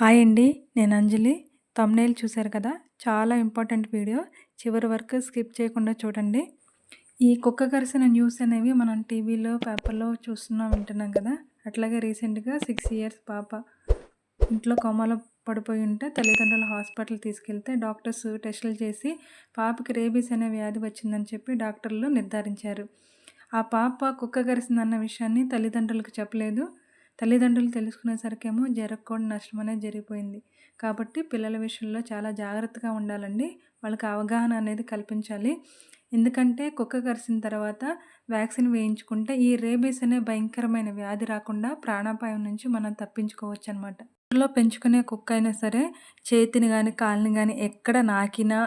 Hi అండి నేను అంజలి. Thumbnail చూశారు కదా? చాలా ఇంపార్టెంట్ వీడియో. చివరి వరకు స్కిప్ చేయకుండా చూడండి. ఈ కుక్క కరిసిన న్యూస్ అనేవి మనం టీవీలో పేపర్లో చూస్తున్నాం వింటున్నాం కదా? అట్లాగే రీసెంట్గా సిక్స్ ఇయర్స్ పాప ఇంట్లో కొమ్మలో పడిపోయి ఉంటే తల్లిదండ్రులు హాస్పిటల్ తీసుకెళ్తే డాక్టర్స్ టెస్టులు చేసి పాపకి రేబీస్ అనే వ్యాధి వచ్చిందని చెప్పి డాక్టర్లు నిర్ధారించారు. ఆ పాప కుక్క కరిసిందన్న విషయాన్ని తల్లిదండ్రులకు చెప్పలేదు. తల్లిదండ్రులు తెలుసుకునేసరికేమో జరగకూడని నష్టం అనేది జరిగిపోయింది. కాబట్టి పిల్లల విషయంలో చాలా జాగ్రత్తగా ఉండాలండి. వాళ్ళకి అవగాహన అనేది కల్పించాలి. ఎందుకంటే కుక్క కరిసిన తర్వాత వ్యాక్సిన్ వేయించుకుంటే ఈ రేబీస్ అనే భయంకరమైన వ్యాధి రాకుండా ప్రాణాపాయం నుంచి మనం తప్పించుకోవచ్చు అనమాట ఇంట్లో పెంచుకునే కుక్క అయినా సరే చేతిని కానీ కాళ్ళని కానీ ఎక్కడ నాకినా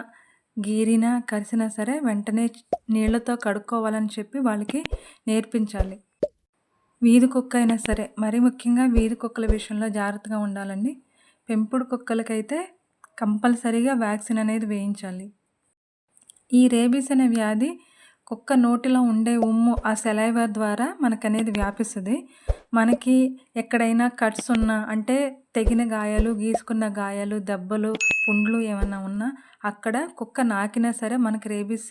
గీరినా కరిసినా సరే వెంటనే నీళ్ళతో కడుక్కోవాలని చెప్పి వాళ్ళకి నేర్పించాలి. వీధి కుక్క అయినా సరే మరీ ముఖ్యంగా వీధి కుక్కల విషయంలో జాగ్రత్తగా ఉండాలండి. పెంపుడు కుక్కలకైతే కంపల్సరీగా వ్యాక్సిన్ అనేది వేయించాలి. ఈ రేబీస్ అనే వ్యాధి కుక్క నోటిలో ఉండే ఉమ్ము ఆ సెలైవర్ ద్వారా మనకనేది వ్యాపిస్తుంది. మనకి ఎక్కడైనా కట్స్ ఉన్నా అంటే తెగిన గాయాలు గీసుకున్న గాయాలు దెబ్బలు పుండ్లు ఏమైనా ఉన్నా అక్కడ కుక్క నాకినా సరే మనకి రేబీస్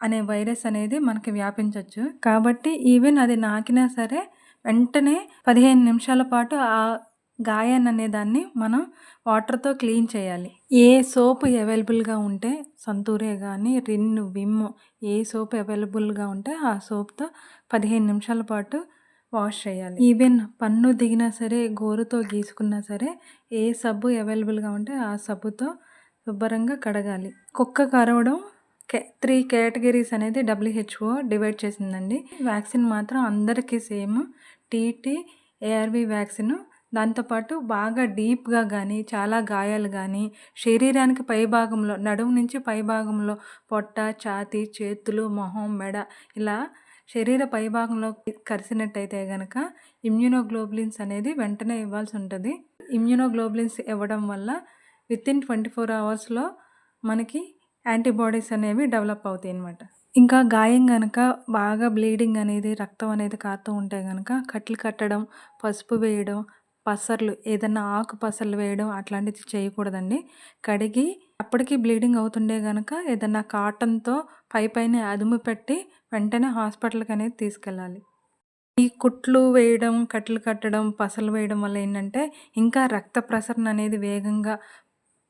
అనే వైరస్ అనేది మనకి వ్యాపించవచ్చు కాబట్టి ఈవెన్ అది నాకినా సరే వెంటనే పదిహేను నిమిషాల పాటు ఆ గాయాన్ని అనే దాన్ని మనం వాటర్తో క్లీన్ చేయాలి. ఏ సోప్ అవైలబుల్గా ఉంటే సంతూరే కానీ రిన్ విమ్ ఏ సోప్ అవైలబుల్గా ఉంటే ఆ సోప్తో పదిహేను నిమిషాల పాటు వాష్ చేయాలి. ఈవెన్ పన్ను దిగినా సరే గోరుతో గీసుకున్నా సరే ఏ సబ్బు అవైలబుల్గా ఉంటే ఆ సబ్బుతో శుభ్రంగా కడగాలి. కుక్క కరవడం త్రీ కేటగిరీస్ అనేది డబ్ల్యూహెచ్ఓ డివైడ్ చేసిందండి. వ్యాక్సిన్ మాత్రం అందరికీ సేమ్. TT ARV vaccine. దాంతోపాటు బాగా డీప్గా కానీ చాలా గాయాలు కానీ శరీరానికి పైభాగంలో నడుము నుంచి పైభాగంలో పొట్ట ఛాతి చేతులు మొహం మెడ ఇలా శరీర పైభాగంలో కరిసినట్టయితే కనుక ఇమ్యూనోగ్లోబులిన్స్ అనేది వెంటనే ఇవ్వాల్సి ఉంటుంది. ఇమ్యూనోగ్లోబులిన్స్ ఇవ్వడం వల్ల విత్ ఇన్ ట్వంటీ ఫోర్ అవర్స్లో మనకి యాంటీబాడీస్ అనేవి డెవలప్ అవుతాయి అనమాట ఇంకా గాయం కనుక బాగా బ్లీడింగ్ అనేది రక్తం అనేది కారుతూ ఉంటే కనుక కట్లు కట్టడం పసుపు వేయడం పసర్లు ఏదన్నా ఆకు పసర్లు వేయడం అట్లాంటివి చేయకూడదండి. కడిగి అప్పటికి బ్లీడింగ్ అవుతుండే కనుక ఏదన్నా కాటన్తో పై పైన అదుము పెట్టి వెంటనే హాస్పిటల్కి అనేది తీసుకెళ్ళాలి. ఈ కుట్లు వేయడం కట్లు కట్టడం పసలు వేయడం వల్ల ఏంటంటే ఇంకా రక్త ప్రసరణ అనేది వేగంగా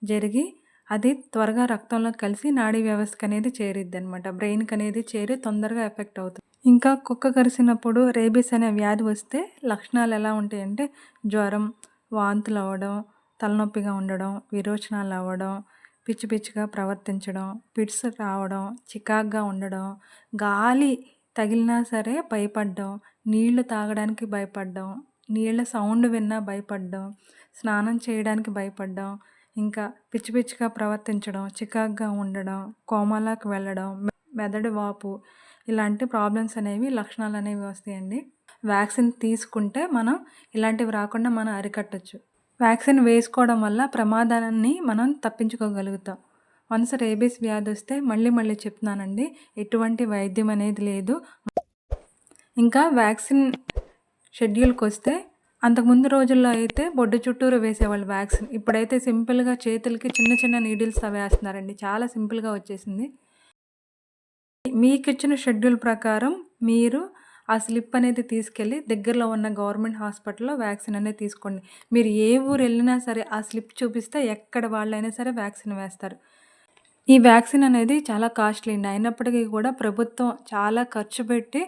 జరిగి అది త్వరగా రక్తంలో కలిసి నాడీ వ్యవస్థకు అనేది చేరిద్ది అనమాట బ్రెయిన్కి అనేది చేరి తొందరగా ఎఫెక్ట్ అవుతుంది. ఇంకా కుక్క కరిసినప్పుడు రేబీస్ అనే వ్యాధి వస్తే లక్షణాలు ఎలా ఉంటాయంటే జ్వరం వాంతులు అవ్వడం తలనొప్పిగా ఉండడం విరోచనాలు అవ్వడం పిచ్చి పిచ్చిగా ప్రవర్తించడం పిట్స్ రావడం చికాగ్గా ఉండడం గాలి తగిలినా సరే భయపడడం నీళ్ళు తాగడానికి భయపడడం నీళ్ళ సౌండ్ విన్నా భయపడడం స్నానం చేయడానికి భయపడడం ఇంకా పిచ్చి పిచ్చిగా ప్రవర్తించడం చికాగ్గా ఉండడం కోమాలకు వెళ్ళడం మెదడు వాపు ఇలాంటి ప్రాబ్లమ్స్ అనేవి లక్షణాలు అనేవి వస్తాయండి. వ్యాక్సిన్ తీసుకుంటే మనం ఇలాంటివి రాకుండా మనం అరికట్టచ్చు. వ్యాక్సిన్ వేసుకోవడం వల్ల ప్రమాదాన్ని మనం తప్పించుకోగలుగుతాం. వన్స్ రేబీస్ వ్యాధి వస్తే మళ్ళీ మళ్ళీ చెప్తున్నానండి ఎటువంటి వైద్యం అనేది లేదు. ఇంకా వ్యాక్సిన్ షెడ్యూల్కి వస్తే అంతకుముందు రోజుల్లో అయితే బొడ్డు చుట్టూరు వేసేవాళ్ళు వ్యాక్సిన్. ఇప్పుడైతే సింపుల్గా చేతులకి చిన్న చిన్న నీడిల్స్ వేస్తున్నారండి. చాలా సింపుల్గా వచ్చేసింది. మీకు ఇచ్చిన షెడ్యూల్ ప్రకారం మీరు ఆ స్లిప్ అనేది తీసుకెళ్ళి దగ్గరలో ఉన్న గవర్నమెంట్ హాస్పిటల్లో వ్యాక్సిన్ అనేది తీసుకోండి. మీరు ఏ ఊరు వెళ్ళినా సరే ఆ స్లిప్ చూపిస్తే ఎక్కడ వాళ్ళైనా సరే వ్యాక్సిన్ వేస్తారు. ఈ వ్యాక్సిన్ అనేది చాలా కాస్ట్లీ అయినప్పటికీ కూడా ప్రభుత్వం చాలా ఖర్చు పెట్టి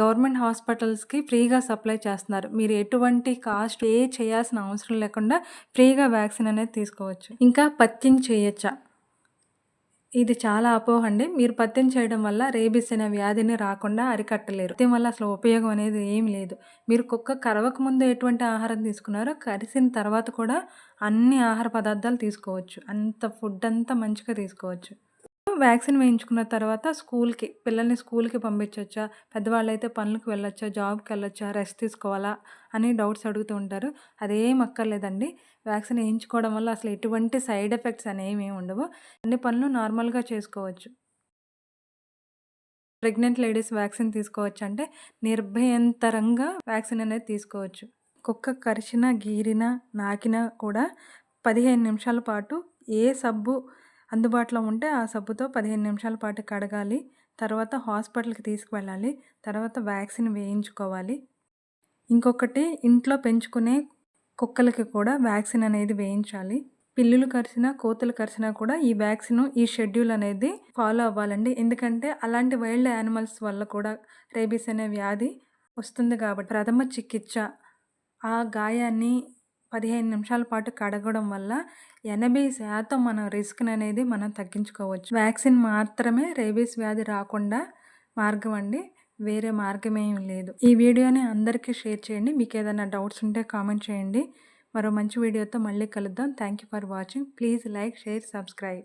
గవర్నమెంట్ హాస్పిటల్స్కి ఫ్రీగా సప్లై చేస్తున్నారు. మీరు ఎటువంటి కాస్ట్ ఏ చేయాల్సిన అవసరం లేకుండా ఫ్రీగా వ్యాక్సిన్ అనేది తీసుకోవచ్చు. ఇంకా పత్యం చేయొచ్చా? ఇది చాలా అపోహ అండి. మీరు పత్యం చేయడం వల్ల రేబిస్ అనే వ్యాధిని రాకుండా అరికట్టలేరు. దీని వల్ల అసలు ఉపయోగం అనేది ఏం లేదు. మీరు కుక్క కరవక ముందు ఎటువంటి ఆహారం తీసుకున్నారో కరిసిన తర్వాత కూడా అన్ని ఆహార పదార్థాలు తీసుకోవచ్చు. అంత ఫుడ్ అంతా మంచిగా తీసుకోవచ్చు. వ్యాక్సిన్ వేయించుకున్న తర్వాత స్కూల్కి పిల్లల్ని స్కూల్కి పంపించవచ్చా పెద్దవాళ్ళు అయితే పనులకు వెళ్ళొచ్చా? జాబ్కి వెళ్ళొచ్చా? రెస్ట్ తీసుకోవాలా? అని డౌట్స్ అడుగుతూ ఉంటారు. అదేం అక్కర్లేదండి వ్యాక్సిన్ వేయించుకోవడం వల్ల అసలు ఎటువంటి సైడ్ ఎఫెక్ట్స్ అనేవి ఉండవు. అన్ని పనులు నార్మల్గా చేసుకోవచ్చు. ప్రెగ్నెంట్ లేడీస్ వ్యాక్సిన్ తీసుకోవచ్చు అంటే నిర్భయంతరంగా వ్యాక్సిన్ అనేది తీసుకోవచ్చు. కుక్క కరిచిన గీరిన నాకినా కూడా పదిహేను నిమిషాల పాటు ఏ సబ్బు అందుబాటులో ఉంటే ఆ సబ్బుతో పదిహేను నిమిషాల పాటు కడగాలి. తర్వాత హాస్పిటల్కి తీసుకువెళ్ళాలి. తర్వాత వ్యాక్సిన్ వేయించుకోవాలి. ఇంకొకటి ఇంట్లో పెంచుకునే కుక్కలకి కూడా వ్యాక్సిన్ అనేది వేయించాలి. పిల్లులు కరిచినా కోతులు కరిచినా కూడా ఈ వ్యాక్సిన్ ఈ షెడ్యూల్ అనేది ఫాలో అవ్వాలండి. ఎందుకంటే అలాంటి వైల్డ్ యానిమల్స్ వల్ల కూడా రేబీస్ అనే వ్యాధి వస్తుంది కాబట్టి ప్రథమ చికిత్స. ఆ గాయాన్ని పదిహేను నిమిషాల పాటు కడగడం వల్ల ఎనభై శాతం మన రిస్క్ అనేది మనం తగ్గించుకోవచ్చు. వ్యాక్సిన్ మాత్రమే రేబీస్ వ్యాధి రాకుండా మార్గం అండి. వేరే మార్గం ఏం లేదు. ఈ వీడియోని అందరికీ షేర్ చేయండి. మీకు ఏదైనా డౌట్స్ ఉంటే కామెంట్ చేయండి. మరో మంచి వీడియోతో మళ్ళీ కలుద్దాం. Thank you for watching. Please like share subscribe.